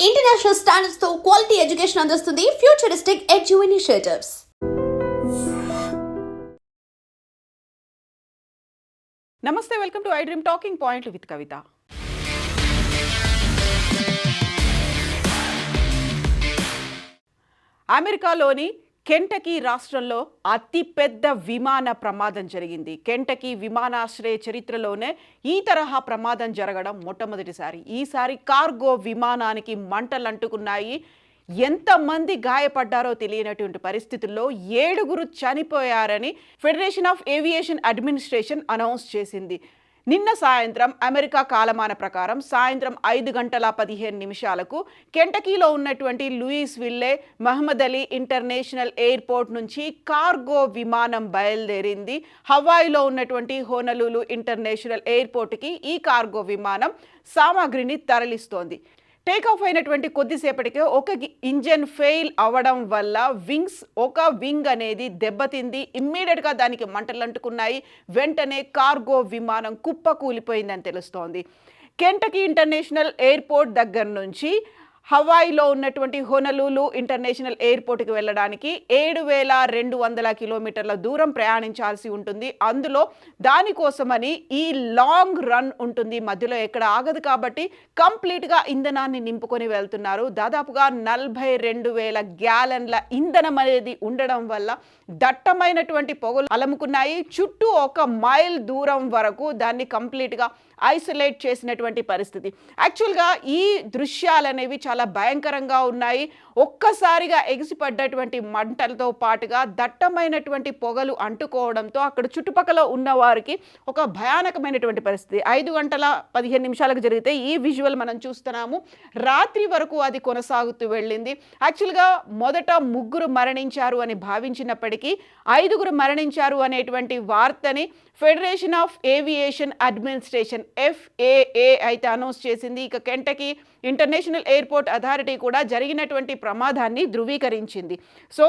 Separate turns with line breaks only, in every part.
International స్టాండర్డ్స్తో quality education అందిస్తుంది futuristic edu initiatives
నమస్తే welcome to I dream talking point with Kavitha అమెరికాలోని Kentucky రాష్ట్రంలో అతిపెద్ద విమాన ప్రమాదం జరిగింది. కెంటకీ విమానాశ్రయ చరిత్రలోనే ఈ తరహా ప్రమాదం జరగడం మొట్టమొదటిసారి. ఈసారి కార్గో విమానానికి మంటలు అంటుకున్నాయి ఎంతమంది గాయపడ్డారో తెలియనటువంటి పరిస్థితుల్లో ఏడుగురు చనిపోయారని federation of aviation administration announce చేసింది. నిన్న సాయంత్రం అమెరికా కాలమాన ప్రకారం సాయంత్రం ఐదు గంటల పదిహేను నిమిషాలకు కెంటకీలో ఉన్నటువంటి Louisville Mohammad Ali international airport నుంచి కార్గో విమానం బయలుదేరింది. హవాయిలో ఉన్నటువంటి హోనలూలు ఇంటర్నేషనల్ ఎయిర్పోర్ట్కి ఈ కార్గో విమానం సామాగ్రిని తరలిస్తోంది. టేక్ ఆఫ్ అయినటువంటి కొద్దిసేపటికే ఒక ఇంజన్ ఫెయిల్ అవ్వడం వల్ల వింగ్స్ ఒక వింగ్ అనేది దెబ్బతింది. ఇమ్మీడియట్గా దానికి మంటలు అంటుకున్నాయి. వెంటనే కార్గో విమానం కుప్ప కూలిపోయిందని తెలుస్తోంది. కెంటకీ ఇంటర్నేషనల్ ఎయిర్పోర్ట్ దగ్గర నుంచి హవాయిలో ఉన్నటువంటి హొనలూలు ఇంటర్నేషనల్ ఎయిర్పోర్ట్కి వెళ్ళడానికి ఏడు వేల రెండు వందల కిలోమీటర్ల దూరం ప్రయాణించాల్సి ఉంటుంది. అందులో దానికోసమని ఈ లాంగ్ రన్ ఉంటుంది. మధ్యలో ఎక్కడ ఆగదు కాబట్టి కంప్లీట్గా ఇంధనాన్ని నింపుకొని వెళ్తున్నారు. దాదాపుగా నలభై రెండు వేల గ్యాలన్ల ఇంధనం అనేది ఉండడం వల్ల దట్టమైనటువంటి పొగలు అలముకున్నాయి. చుట్టూ ఒక మైల్ దూరం వరకు దాన్ని కంప్లీట్గా ఐసోలేట్ చేసినటువంటి పరిస్థితి. యాక్చువల్గా ఈ దృశ్యాలు అనేవి చాలా భయంకరంగా ఉన్నాయి. ఒక్కసారిగా ఎగిసిపడ్డటువంటి మంటలతో పాటుగా దట్టమైనటువంటి పొగలు అంటుకోవడంతో అక్కడ చుట్టుపక్కల ఉన్న వారికి ఒక భయానకమైనటువంటి పరిస్థితి. ఐదు గంటల పదిహేను నిమిషాలకు జరిగితే ఈ విజువల్ మనం చూస్తున్నాము. రాత్రి వరకు అది కొనసాగుతూ వెళ్ళింది. యాక్చువల్గా మొదట ముగ్గురు మరణించారు అని భావించినప్పటికీ ఐదుగురు మరణించారు అనేటువంటి వార్తని federation of aviation administration FAA అయితే అనౌన్స్ చేసింది. ఇక కెంటకీ ఇంటర్నేషనల్ ఎయిర్పోర్ట్ అథారిటీ కూడా జరిగినటువంటి ప్రమాదాన్ని ధృవీకరించింది. సో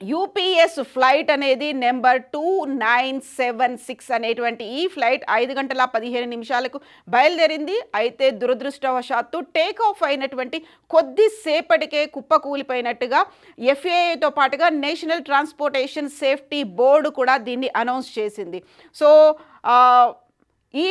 యూపీఎస్ ఫ్లైట్ అనేది number two nine seven six అనేటువంటి ఈ ఫ్లైట్ ఐదు గంటల పదిహేను నిమిషాలకు బయలుదేరింది. అయితే దురదృష్టవశాత్తు టేక్ ఆఫ్ అయినటువంటి కొద్దిసేపటికే కుప్పకూలిపోయినట్టుగా ఎఫ్ఏఏతో పాటుగా నేషనల్ ట్రాన్స్పోర్టేషన్ సేఫ్టీ బోర్డు కూడా దీన్ని అనౌన్స్ చేసింది. సో ఈ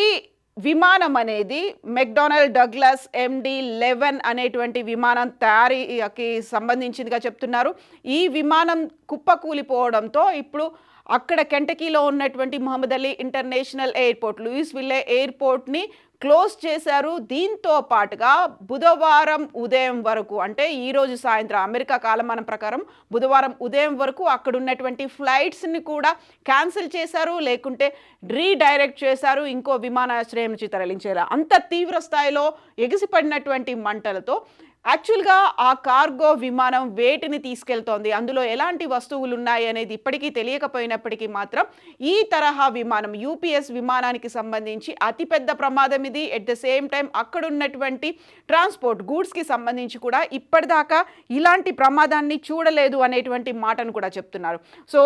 విమానం అనేది మెక్డొనాల్డ్ డగ్లస్ ఎండి లెవెన్ అనేటువంటి విమానం తయారీకి సంబంధించిందిగా చెప్తున్నారు. ఈ విమానం కుప్పకూలిపోవడంతో ఇప్పుడు అక్కడ కెంటకీలో ఉన్నటువంటి Muhammad Ali international airport Louisville ఎయిర్పోర్ట్ని close చేశారు. దీంతో పాటుగా బుధవారం ఉదయం వరకు అంటే ఈ రోజు సాయంత్రం అమెరికా కాలమానం ప్రకారం బుధవారం ఉదయం వరకు అక్కడ ఉన్నటువంటి ఫ్లైట్స్ని కూడా క్యాన్సిల్ చేశారు. లేకుంటే రీడైరెక్ట్ చేశారు. ఇంకో విమానాశ్రయం నుంచి తరలించారు అంత తీవ్ర స్థాయిలో ఎగిసిపడినటువంటి మంటలతో యాక్చువల్గా ఆ కార్గో విమానం వేటిని తీసుకెళ్తోంది? అందులో ఎలాంటి వస్తువులు ఉన్నాయి అనేది ఇప్పటికీ తెలియకపోయినప్పటికీ మాత్రం ఈ తరహా విమానం యూపీఎస్ విమానానికి సంబంధించి అతిపెద్ద ప్రమాదం ఇది. ఎట్ ద సేమ్ టైం అక్కడ ఉన్నటువంటి ట్రాన్స్పోర్ట్ గూడ్స్కి సంబంధించి కూడా ఇప్పటిదాకా ఇలాంటి ప్రమాదాన్ని చూడలేదు అనేటువంటి మాటను కూడా చెప్తున్నారు. సో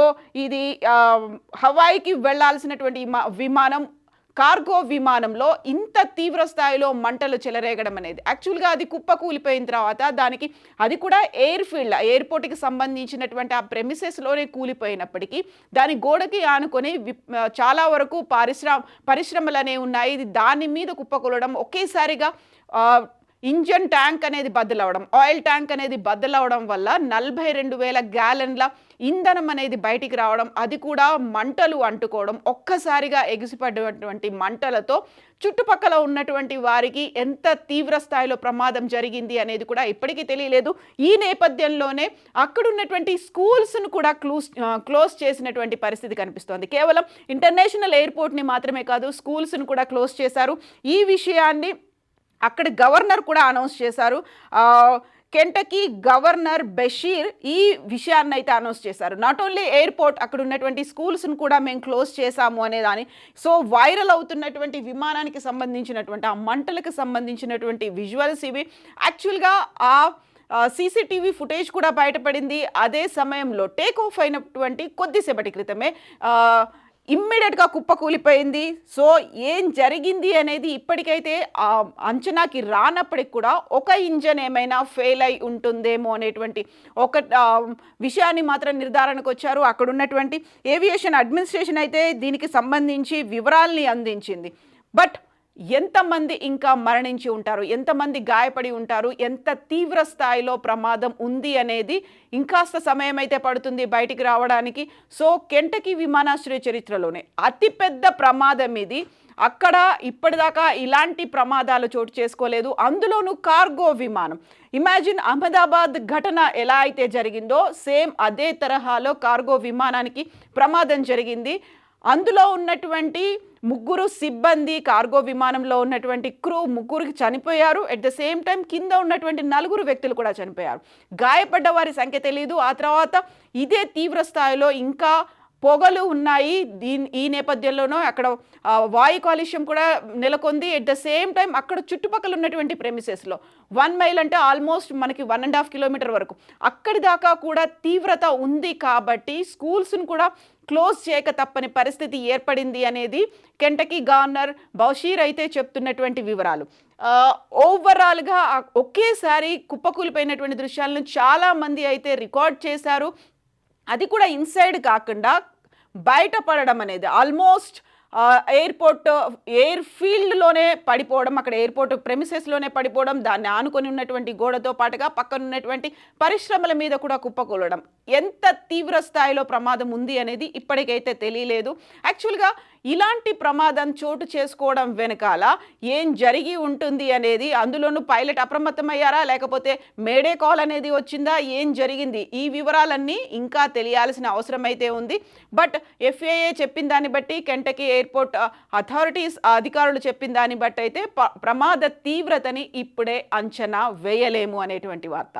ఇది హవాయికి వెళ్ళాల్సినటువంటి విమానం కార్గో విమానంలో ఇంత తీవ్ర స్థాయిలో మంటలు చెలరేగడం అనేది. యాక్చువల్గా అది కుప్ప కూలిపోయిన తర్వాత దానికి అది కూడా ఎయిర్ ఫీల్డ్ ఎయిర్పోర్ట్కి సంబంధించినటువంటి ఆ ప్రెమిసెస్లోనే కూలిపోయినప్పటికీ దాని గోడకి ఆనుకొని చాలా వరకు పరిశ్రమ పరిశ్రమలు అనేవి ఉన్నాయి. ఇది దాని మీద కుప్పకూలడం ఒకేసారిగా ఇంజన్ ట్యాంక్ అనేది బద్దలవడం ఆయిల్ ట్యాంక్ అనేది బద్దలవడం వల్ల నలభై రెండు వేల గ్యాలన్ల ఇంధనం అనేది బయటికి రావడం అది కూడా మంటలు అంటుకోవడం ఒక్కసారిగా ఎగిసిపడినటువంటి మంటలతో చుట్టుపక్కల ఉన్నటువంటి వారికి ఎంత తీవ్ర స్థాయిలో ప్రమాదం జరిగింది అనేది కూడా ఇప్పటికీ తెలియలేదు. ఈ నేపథ్యంలోనే అక్కడున్నటువంటి స్కూల్స్ను కూడా క్లూస్ క్లోజ్ చేసినటువంటి పరిస్థితి కనిపిస్తోంది. కేవలం ఇంటర్నేషనల్ ఎయిర్పోర్ట్ని మాత్రమే కాదు స్కూల్స్ను కూడా క్లోజ్ చేశారు. ఈ విషయాన్ని అక్కడ గవర్నర్ కూడా అనౌన్స్ చేశారు. కెంటకీ గవర్నర్ బషీర్ ఈ విషయాన్ని అయితే అనౌన్స్ చేశారు. నాట్ ఓన్లీ ఎయిర్పోర్ట్ అక్కడ ఉన్నటువంటి స్కూల్స్ను కూడా మేము క్లోజ్ చేశాము అనేదాని సో వైరల్ అవుతున్నటువంటి విమానానికి సంబంధించినటువంటి ఆ మంటలకు సంబంధించినటువంటి విజువల్స్ ఇవి. యాక్చువల్గా ఆ సీసీటీవీ ఫుటేజ్ కూడా బయటపడింది. అదే సమయంలో టేక్ ఆఫ్ అయినటువంటి కొద్దిసేపటి క్రితమే ఇమ్మీడియట్గా ఇమ్మీడియట్గా కుప్పకూలిపోయింది సో ఏం జరిగింది అనేది ఇప్పటికైతే ఆ అంచనాకి రానప్పటికి కూడా ఒక ఇంజన్ ఏమైనా ఫెయిల్ అయి ఉంటుందేమో అనేటువంటి ఒక విషయాన్ని మాత్రం నిర్ధారణకు వచ్చారు. అక్కడ ఉన్నటువంటి ఏవియేషన్ అడ్మినిస్ట్రేషన్ అయితే దీనికి సంబంధించి వివరాల్ని అందించింది. బట్ ఎంతమంది ఇంకా మరణించి ఉంటారు? ఎంతమంది గాయపడి ఉంటారు? ఎంత తీవ్ర స్థాయిలో ప్రమాదం ఉంది అనేది ఇంకాస్త సమయం అయితే పడుతుంది బయటికి రావడానికి. సో కెంటకి విమానాశ్రయ చరిత్రలోనే అతిపెద్ద ప్రమాదం ఇది. అక్కడ ఇప్పటిదాకా ఇలాంటి ప్రమాదాలు చోటు చేసుకోలేదు. అందులోనూ కార్గో విమానం. ఇమాజిన్ అహ్మదాబాద్ ఘటన ఎలా అయితే జరిగిందో సేమ్ అదే తరహాలో కార్గో విమానానికి ప్రమాదం జరిగింది. అందులో ఉన్నటువంటి ముగ్గురు సిబ్బంది కార్గో విమానంలో ఉన్నటువంటి క్రూ ముగ్గురికి చనిపోయారు. అట్ ద సేమ్ టైం కింద ఉన్నటువంటి నలుగురు వ్యక్తులు కూడా చనిపోయారు. గాయపడ్డ వారి సంఖ్య తెలియదు ఆ తర్వాత ఇదే తీవ్ర స్థాయిలో ఇంకా పొగలు ఉన్నాయి. దీని ఈ నేపథ్యంలోనూ అక్కడ వాయు కాలుష్యం కూడా నెలకొంది. ఎట్ ద సేమ్ టైం అక్కడ చుట్టుపక్కల ఉన్నటువంటి ప్రెమిసెస్లో వన్ మైల్ అంటే ఆల్మోస్ట్ మనకి వన్ అండ్ హాఫ్ కిలోమీటర్ వరకు. అక్కడి దాకా కూడా తీవ్రత ఉంది కాబట్టి స్కూల్స్ను కూడా క్లోజ్ చేయక తప్పని పరిస్థితి ఏర్పడింది అనేది కెంటకీ గవర్నర్ బషీర్ అయితే చెప్తున్నటువంటి వివరాలు. ఓవరాల్గా ఒకేసారి కుప్పకూలిపోయినటువంటి దృశ్యాలను చాలామంది అయితే రికార్డ్ చేశారు. అది కూడా ఇన్సైడ్ కాకుండా బయటపడడం అనేది ఆల్మోస్ట్ ఎయిర్పోర్ట్ ఎయిర్ ఫీల్డ్లోనే పడిపోవడం అక్కడ ఎయిర్పోర్ట్ ప్రెమిసెస్లోనే పడిపోవడం దాన్ని ఆనుకొని ఉన్నటువంటి గోడతో పాటుగా పక్కన ఉన్నటువంటి పరిశ్రమల మీద కూడా కుప్పకూలడం. ఎంత తీవ్ర స్థాయిలో ప్రమాదం ఉంది అనేది ఇప్పటికైతే తెలియలేదు. యాక్చువల్గా ఇలాంటి ప్రమాదం చోటు చేసుకోవడం వెనకాల ఏం జరిగి ఉంటుంది అనేది అందులోనూ పైలట్ అప్రమత్తమయ్యారా? లేకపోతే మేడే కాల్ అనేది వచ్చిందా? ఏం జరిగింది? ఈ వివరాలన్నీ ఇంకా తెలియాల్సిన అవసరం అయితే ఉంది. బట్ ఎఫ్ఏఏ చెప్పిన దాన్ని బట్టి కెంటకీ ఎయిర్పోర్ట్ అథారిటీస్ అధికారులు చెప్పిన దాన్ని బట్టి అయితే ప్రమాద తీవ్రతని ఇప్పుడే అంచనా వేయలేము అనేటువంటి వార్త.